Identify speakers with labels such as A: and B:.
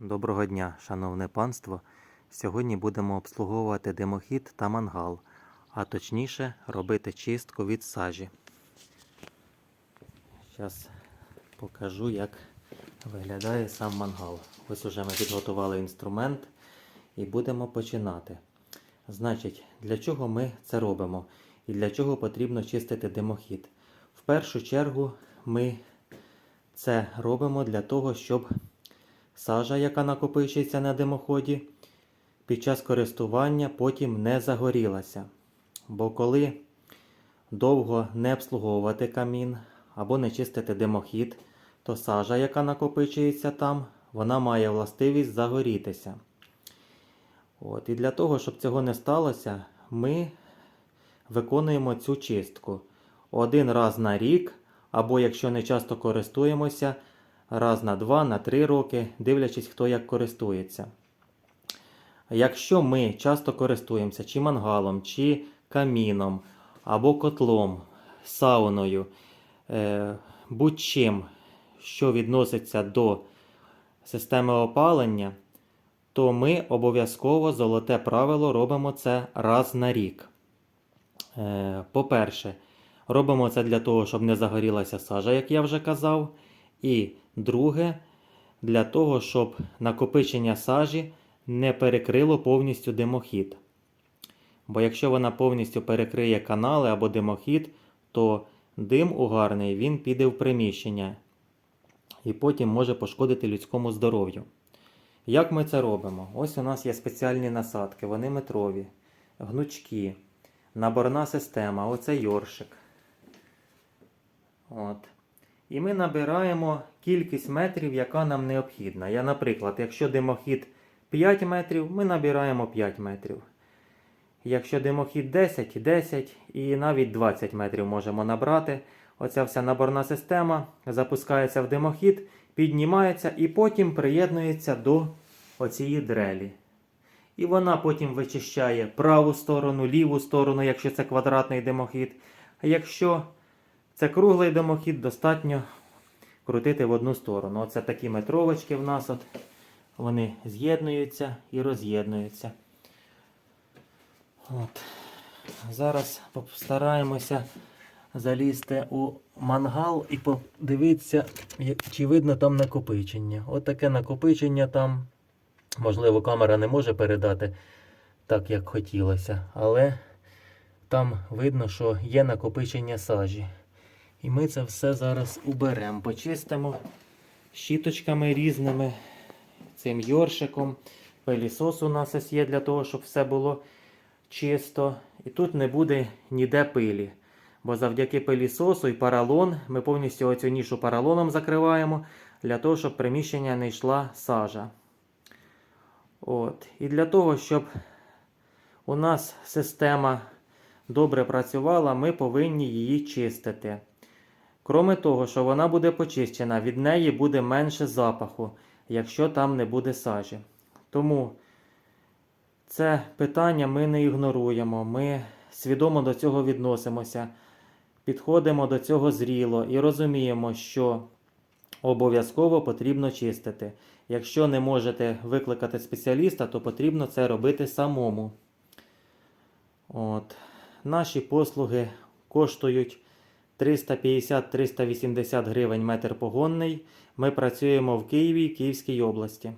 A: Доброго дня, шановне панство. Сьогодні будемо обслуговувати димохід та мангал, а точніше робити чистку від сажі. Зараз покажу, як виглядає сам мангал. Ось уже ми підготували інструмент і будемо починати. Значить, для чого ми це робимо і для чого потрібно чистити димохід? В першу чергу ми це робимо для того, щоб Сажа, яка накопичується на димоході, під час користування потім не загорілася. Бо коли довго не обслуговувати камін або не чистити димохід, то сажа, яка накопичується там, вона має властивість загорітися. От, І для того, щоб цього не сталося, ми виконуємо цю чистку один раз на рік, або якщо не часто користуємося, раз на два, на три роки, дивлячись, хто як користується. Якщо ми часто користуємося чи мангалом, чи каміном, або котлом, сауною, е, будь-чим, що відноситься до системи опалення, то ми обов'язково золоте правило робимо це раз на рік. Е, По-перше, робимо це для того, щоб не загорілася сажа, як я вже казав. І друге, для того, щоб накопичення сажі не перекрило повністю димохід. Бо якщо вона повністю перекриє канали або димохід, то дим угарний він піде в приміщення і потім може пошкодити людському здоров'ю. Як ми це робимо? Ось у нас є спеціальні насадки, вони метрові, гнучкі, наборна система, оце йоршик. От. І ми набираємо кількість метрів, яка нам необхідна. Я, наприклад, якщо димохід 5 метрів, ми набираємо 5 метрів. Якщо димохід 10, 10 і навіть 20 метрів можемо набрати. Оця вся наборна система запускається в димохід, піднімається і потім приєднується до оцієї дрелі. І вона потім вичищає праву сторону, ліву сторону, якщо це квадратний димохід. А якщо це круглий димохід, достатньо крутити в одну сторону. Оце такі метровочки в нас. От. Вони з'єднуються і роз'єднуються. От. Зараз постараємося залізти у мангал і подивитися, чи видно там накопичення. От таке накопичення там. Можливо, камера не може передати так, як хотілося, але там видно, що є накопичення сажі. І ми це все зараз уберемо, почистимо щіточками різними, цим йоршиком. Пилісос у нас є для того, щоб все було чисто. І тут не буде ніде пилі. Бо завдяки пилісосу і паралон ми повністю оцю нішу паралоном закриваємо, для того, щоб приміщення не йшла сажа. От. І для того, щоб у нас система добре працювала, ми повинні її чистити. Кроме того, що вона буде почищена, від неї буде менше запаху, якщо там не буде сажі. Тому це питання ми не ігноруємо. Ми свідомо до цього відносимося, підходимо до цього зріло і розуміємо, що обов'язково потрібно чистити. Якщо не можете викликати спеціаліста, то потрібно це робити самому. От. Наші послуги коштують 350-380 гривень метр погонний. Ми працюємо в Києві Київській області.